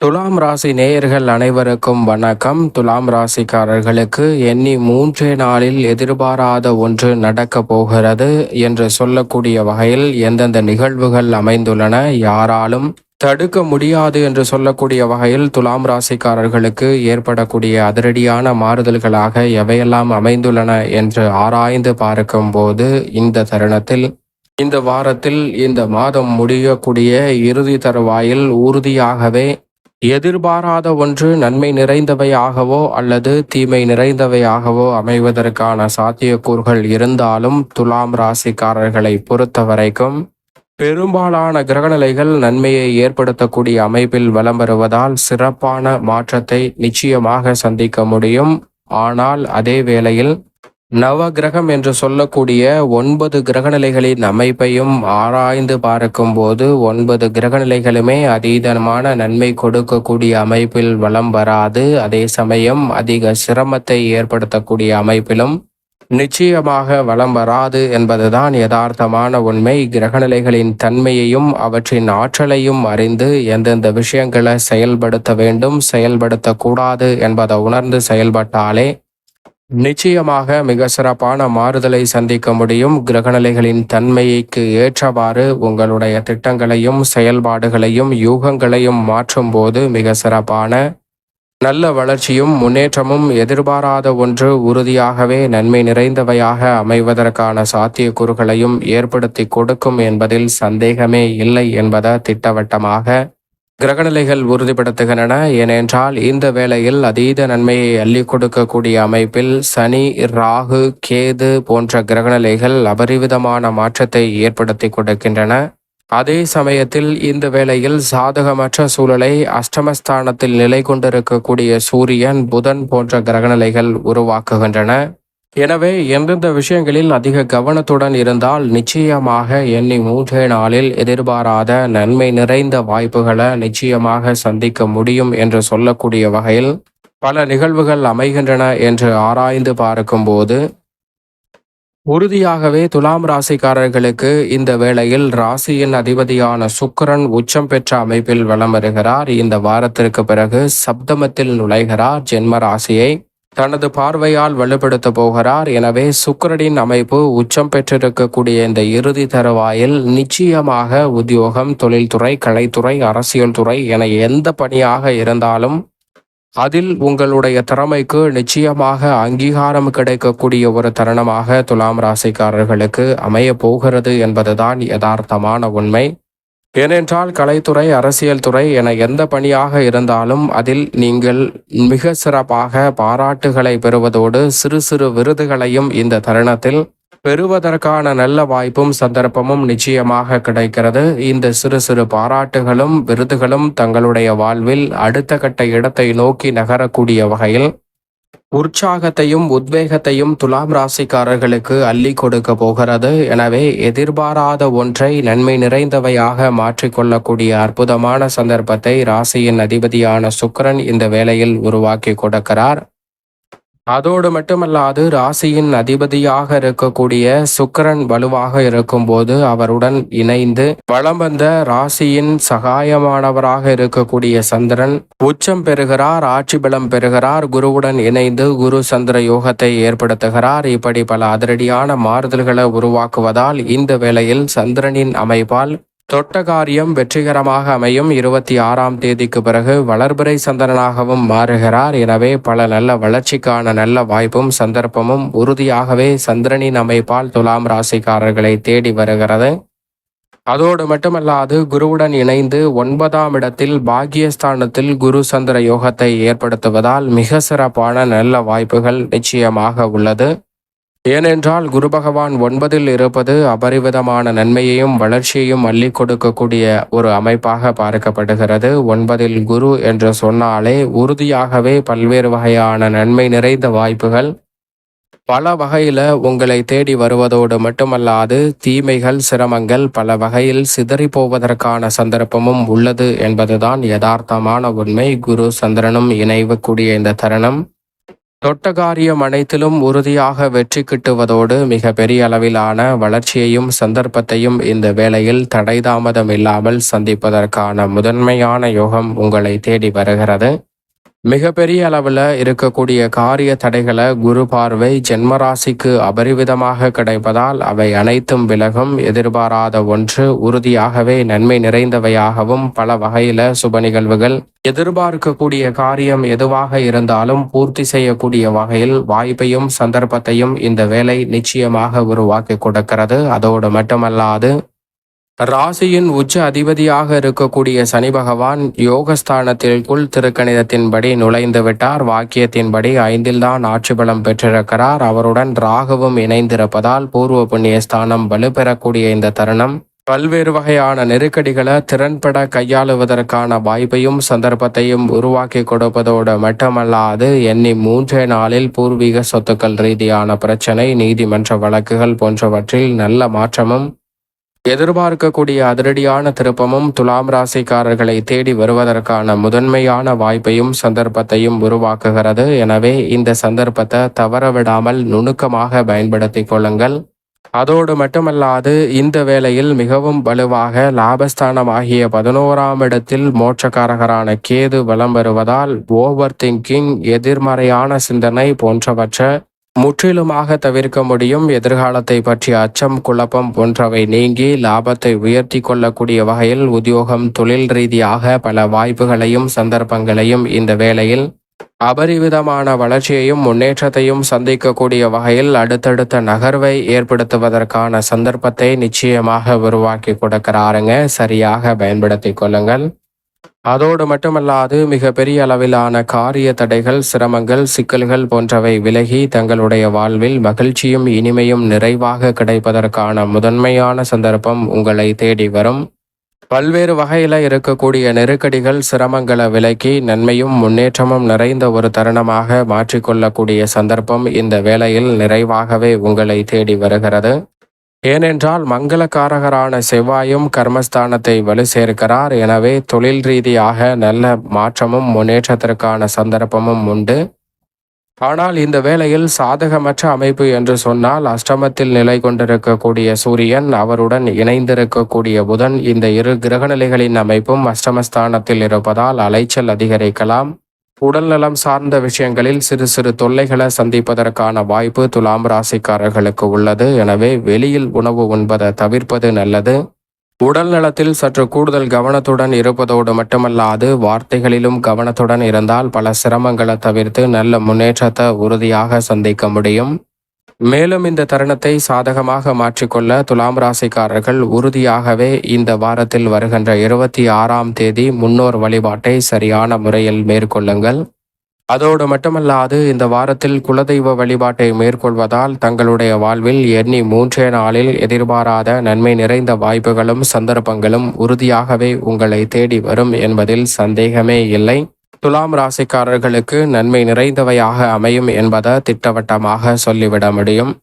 துலாம் ராசி நேயர்கள் அனைவருக்கும் வணக்கம். துலாம் ராசிக்காரர்களுக்கு எண்ணி மூன்றே நாளில் எதிர்பாராத ஒன்று நடக்க போகிறது என்று சொல்லக்கூடிய வகையில் எந்தெந்த நிகழ்வுகள் அமைந்துள்ளன யாராலும் தடுக்க முடியாது என்று சொல்லக்கூடிய வகையில் துலாம் ராசிக்காரர்களுக்கு ஏற்படக்கூடிய அதிரடியான மாறுதல்களாக எவையெல்லாம் அமைந்துள்ளன என்று ஆராய்ந்து பார்க்கும்போது இந்த தருணத்தில் இந்த வாரத்தில் இந்த மாதம் முடியக்கூடிய இறுதி தருவாயில் உறுதியாகவே எதிர்பாராத ஒன்று நன்மை நிறைந்தவையாகவோ அல்லது தீமை நிறைந்தவையாகவோ அமைவதற்கான சாத்தியக்கூறுகள் இருந்தாலும் துலாம் ராசிக்காரர்களை பொறுத்த வரைக்கும் பெரும்பாலான கிரகநிலைகள் நன்மையை ஏற்படுத்தக்கூடிய அமைப்பில் வலம் வருவதால் சிறப்பான மாற்றத்தை நிச்சயமாக சந்திக்க முடியும். ஆனால் அதே வேளையில் நவ கிரகம் என்று சொல்லக்கூடிய ஒன்பது கிரகநிலைகளின் அமைப்பையும் ஆராய்ந்து பார்க்கும்போது ஒன்பது கிரகநிலைகளுமே அதீதமான நன்மை கொடுக்கக்கூடிய அமைப்பில் வலம் வராது. அதே சமயம் அதிக சிரமத்தை ஏற்படுத்தக்கூடிய அமைப்பிலும் நிச்சயமாக வலம் வராது என்பதுதான் யதார்த்தமான உண்மை. கிரகநிலைகளின் தன்மையையும் அவற்றின் ஆற்றலையும் அறிந்து எந்தெந்த விஷயங்களை செயல்படுத்த வேண்டும் செயல்படுத்தக்கூடாது என்பதை உணர்ந்து செயல்பட்டாலே நிச்சயமாக மிக சிறப்பான மாறுதலை சந்திக்க முடியும். கிரகநிலைகளின் தன்மைக்கு ஏற்றவாறு உங்களுடைய திட்டங்களையும் செயல்பாடுகளையும் யூகங்களையும் மாற்றும் போது மிக சிறப்பான நல்ல வளர்ச்சியும் முன்னேற்றமும் எதிர்பாராத ஒன்று உறுதியாகவே நன்மை நிறைந்தவையாக அமைவதற்கான சாத்தியக்கூறுகளையும் ஏற்படுத்தி கொடுக்கும் என்பதில் சந்தேகமே இல்லை என்பதை திட்டவட்டமாக கிரகநிலைகள் உறுதிப்படுத்துகின்றன. ஏனென்றால் இந்த வேளையில் அதீத நன்மையை அள்ளி கொடுக்கக்கூடிய அமைப்பில் சனி ராகு கேது போன்ற கிரகநிலைகள் அபரிவிதமான மாற்றத்தை ஏற்படுத்தி கொடுக்கின்றன. அதே சமயத்தில் இந்த வேளையில் சாதகமற்ற சூழலை அஷ்டமஸ்தானத்தில் நிலை கொண்டிருக்கக்கூடிய சூரியன் புதன் போன்ற கிரகநிலைகள் உருவாக்குகின்றன. எனவே எந்தெந்த விஷயங்களில் அதிக கவனத்துடன் இருந்தால் நிச்சயமாக எண்ணி மூன்றே நாளில் எதிர்பாராத நன்மை நிறைந்த வாய்ப்புகளை நிச்சயமாக சந்திக்க முடியும் என்று சொல்லக்கூடிய வகையில் பல நிகழ்வுகள் அமைகின்றன என்று ஆராய்ந்து பார்க்கும்போது உறுதியாகவே துலாம் ராசிக்காரர்களுக்கு இந்த வேளையில் ராசியின் அதிபதியான சுக்கரன் உச்சம் பெற்ற அமைப்பில் வலம் வருகிறார். இந்த வாரத்திற்கு பிறகு சப்தமத்தில் நுழைகிறார். ஜென்ம ராசியை தனது பார்வையால் வலுப்படுத்த போகிறார். எனவே சுக்கரனின் அமைப்பு உச்சம் பெற்றிருக்கக்கூடிய இந்த இறுதி தருவாயில் நிச்சயமாக உத்தியோகம் தொழில்துறை கலைத்துறை அரசியல் துறை என எந்த பணியாக இருந்தாலும் அதில் உங்களுடைய திறமைக்கு நிச்சயமாக அங்கீகாரம் கிடைக்கக்கூடிய ஒரு தருணமாக துலாம் ராசிக்காரர்களுக்கு அமைய போகிறது என்பதுதான் யதார்த்தமான உண்மை. ஏனென்றால் கலைத்துறை அரசியல் துறை என எந்த பணியாக இருந்தாலும் அதில் நீங்கள் மிக சிறப்பாக பாராட்டுகளை பெறுவதோடு சிறு சிறு விருதுகளையும் இந்த தருணத்தில் பெறுவதற்கான நல்ல வாய்ப்பும் சந்தர்ப்பமும் நிச்சயமாக கிடைக்கிறது. இந்த சிறு சிறு பாராட்டுகளும் விருதுகளும் தங்களுடைய வாழ்வில் அடுத்த கட்ட இடத்தை நோக்கி நகரக்கூடிய வகையில் உற்சாகத்தையும் உத்வேகத்தையும் துலாம் ராசிக்காரர்களுக்கு அள்ளி கொடுக்க போகிறது. எனவே எதிர்பாராத ஒன்றை நன்மை நிறைந்தவையாக மாற்றிக்கொள்ளக்கூடிய அற்புதமான சந்தர்ப்பத்தை ராசியின் அதிபதியான சுக்கரன் இந்த வேளையில் உருவாக்கி கொடுக்கிறார். அதோடு மட்டுமல்லாது ராசியின் அதிபதியாக இருக்கக்கூடிய சுக்கரன் வலுவாக இருக்கும்போது அவருடன் இணைந்து வளம் வந்த ராசியின் சகாயமானவராக இருக்கக்கூடிய சந்திரன் உச்சம் பெறுகிறார் ஆட்சி பலம் பெறுகிறார் குருவுடன் இணைந்து குரு சந்திர யோகத்தை ஏற்படுத்துகிறார். இப்படி பல அதிரடியான மாறுதல்களை உருவாக்குவதால் இந்த வேளையில் சந்திரனின் அமைப்பால் தொட்ட காரியம் வெற்றிகரமாக அமையும். இருபத்தி ஆறாம் தேதிக்கு பிறகு வளர்பிறை சந்திரனாகவும் மாறுகிறார். எனவே பல நல்ல வளர்ச்சிக்கான நல்ல வாய்ப்பும் சந்தர்ப்பமும் உறுதியாகவே சந்திரனின் அமைப்பால் துலாம் ராசிக்காரர்களை தேடி வருகிறது. அதோடு மட்டுமல்லாது குருவுடன் இணைந்து ஒன்பதாம் இடத்தில் பாக்கியஸ்தானத்தில் குரு சந்திர யோகத்தை ஏற்படுத்துவதால் மிக சிறப்பான நல்ல வாய்ப்புகள் நிச்சயமாக உள்ளது. ஏனென்றால் குரு பகவான் ஒன்பதில் இருப்பது அபரிவிதமான நன்மையையும் வளர்ச்சியையும் அள்ளி கொடுக்கக்கூடிய ஒரு அமைப்பாக பார்க்கப்படுகிறது. ஒன்பதில் குரு என்று சொன்னாலே உறுதியாகவே பல்வேறு வகையான நன்மை நிறைந்த வாய்ப்புகள். பல வகையில உங்களை தேடி வருவதோடு மட்டுமல்லாது தீமைகள் சிரமங்கள் பல வகையில் சிதறி போவதற்கான சந்தர்ப்பமும் உள்ளது என்பதுதான் யதார்த்தமான உண்மை. குரு சந்திரனும் இணைவக்கூடிய இந்த தருணம். தொட்ட காரியம் அனைத்திலும் உறுதியாக வெற்றி கிட்டுவதோடு மிக பெரிய அளவிலான வளர்ச்சியையும் சந்தர்ப்பத்தையும் இந்த வேளையில் தடைதாமதம் இல்லாமல் சந்திப்பதற்கான முதன்மையான யோகம் உங்களை தேடி வருகிறது. மிகப்பெரிய அளவில் இருக்கக்கூடிய காரிய தடைகளை குரு பார்வை ஜென்மராசிக்கு அபரிவிதமாக கிடைப்பதால் அவை அனைத்தும் விலகும் எதிர்பாராத ஒன்று உறுதியாகவே நன்மை நிறைந்தவையாகவும் பல வகையில சுப நிகழ்வுகள். எதிர்பார்க்கக்கூடிய காரியம் எதுவாக இருந்தாலும் பூர்த்தி செய்யக்கூடிய வகையில் வாய்ப்பையும் சந்தர்ப்பத்தையும் இந்த வேலை நிச்சயமாக உருவாக்கி கொடுக்கிறது. அதோடு மட்டுமல்லாது ராசியின் உச்ச அதிபதியாக இருக்கக்கூடிய சனி பகவான் யோகஸ்தானத்திற்குள் திருக்கணிதத்தின்படி நுழைந்து விட்டார். வாக்கியத்தின்படி ஐந்தில்தான் ஆட்சி பலம் பெற்றிருக்கிறார். அவருடன் ராகுவும் இணைந்திருப்பதால் பூர்வ புண்ணிய ஸ்தானம் வலுப்பெறக்கூடிய இந்த தருணம். பல்வேறு வகையான நெருக்கடிகளை திறன்பட கையாளுவதற்கான வாய்ப்பையும் சந்தர்ப்பத்தையும் உருவாக்கி கொடுப்பதோடு மட்டுமல்லாது எண்ணி மூன்றே நாளில் பூர்வீக சொத்துக்கள் ரீதியான பிரச்சனை நீதிமன்ற வழக்குகள் போன்றவற்றில் நல்ல மாற்றமும் எதிர்பார்க்கக்கூடிய அதிரடியான திருப்பமும் துலாம் ராசிக்காரர்களை தேடி வருவதற்கான முதன்மையான வாய்ப்பையும் சந்தர்ப்பத்தையும் உருவாக்குகிறது. எனவே இந்த சந்தர்ப்பத்தை தவறவிடாமல் நுணுக்கமாக பயன்படுத்திக் கொள்ளுங்கள். அதோடு மட்டுமல்லாது இந்த வேளையில் மிகவும் வலுவாக லாபஸ்தானம் ஆகிய பதினோராம் இடத்தில் மோட்சக்காரகரான கேது வலம் வருவதால் ஓவர் திங்கிங் எதிர்மறையான சிந்தனை போன்றவற்றை முற்றிலுமாக தவிர்க்க முடியும். எதிர்காலத்தை பற்றிய அச்சம் குழப்பம் போன்றவை நீங்கி லாபத்தை உயர்த்தி கொள்ளக்கூடிய வகையில் உத்தியோகம் தொழில் ரீதியாக பல வாய்ப்புகளையும் சந்தர்ப்பங்களையும் இந்த வேளையில் அபரிவிதமான வளர்ச்சியையும் முன்னேற்றத்தையும் சந்திக்கக்கூடிய வகையில் அடுத்தடுத்த நகர்வை ஏற்படுத்துவதற்கான சந்தர்ப்பத்தை நிச்சயமாக உருவாக்கி கொடுக்கிறாருங்க. சரியாக பயன்படுத்திக் கொள்ளுங்கள். அதோடு மட்டுமல்லாது மிக பெரிய அளவிலான காரிய தடைகள் சிரமங்கள் சிக்கல்கள் போன்றவை விலகி தங்களுடைய வாழ்வில் மகிழ்ச்சியும் இனிமையும் நிறைவாக கிடைப்பதற்கான முதன்மையான சந்தர்ப்பம் உங்களை தேடி வரும். பல்வேறு வகையில இருக்கக்கூடிய நெருக்கடிகள் சிரமங்களை விலக்கி நன்மையும் முன்னேற்றமும் நிறைந்த ஒரு தருணமாக மாற்றிக்கொள்ளக்கூடிய சந்தர்ப்பம் இந்த வேளையில் நிறைவாகவே உங்களை தேடி வருகிறது. ஏனென்றால் மங்களக்காரகரான செவ்வாயும் கர்மஸ்தானத்தை வலு சேர்க்கிறார். எனவே தொழில் ரீதியாக நல்ல மாற்றமும் முன்னேற்றத்திற்கான சந்தர்ப்பமும் உண்டு. ஆனால் இந்த வேளையில் சாதகமற்ற அமைப்பு என்று சொன்னால் அஷ்டமத்தில் நிலை கொண்டிருக்கக்கூடிய சூரியன் அவருடன் இணைந்திருக்கக்கூடிய புதன் இந்த இரு கிரகநிலைகளின் அமைப்பும் அஷ்டமஸ்தானத்தில் இருப்பதால் அலைச்சல் அதிகரிக்கலாம். உடல்நலம் சார்ந்த விஷயங்களில் சிறு சிறு தொல்லைகளை சந்திப்பதற்கான வாய்ப்பு துலாம் ராசிக்காரர்களுக்கு உள்ளது. எனவே வெளியில் உணவு உண்பதை தவிர்ப்பது நல்லது. உடல் நலத்தில் சற்று கூடுதல் கவனத்துடன் இருப்பதோடு மட்டுமல்லாது வார்த்தைகளிலும் கவனத்துடன் இருந்தால் பல சிரமங்களை தவிர்த்து நல்ல முன்னேற்றத்தை உறுதியாக சந்திக்க முடியும். மேலும் இந்த தருணத்தை சாதகமாக மாற்றிக்கொள்ள துலாம் ராசிக்காரர்கள் உறுதியாகவே இந்த வாரத்தில் வருகின்ற இருபத்தி ஆறாம் தேதி முன்னோர் வழிபாட்டை சரியான முறையில் மேற்கொள்ளுங்கள். அதோடு மட்டுமல்லாது இந்த வாரத்தில் குலதெய்வ வழிபாட்டை மேற்கொள்வதால் தங்களுடைய வாழ்வில் எண்ணி மூன்றே நாளில் எதிர்பாராத நன்மை நிறைந்த வாய்ப்புகளும் சந்தர்ப்பங்களும் உறுதியாகவே உங்களை தேடி வரும் என்பதில் சந்தேகமே இல்லை. துலாம் ராசிக்காரர்களுக்கு நன்மை நிறைந்தவையாக அமையும் என்பதை திட்டவட்டமாக சொல்லிவிட முடியும்.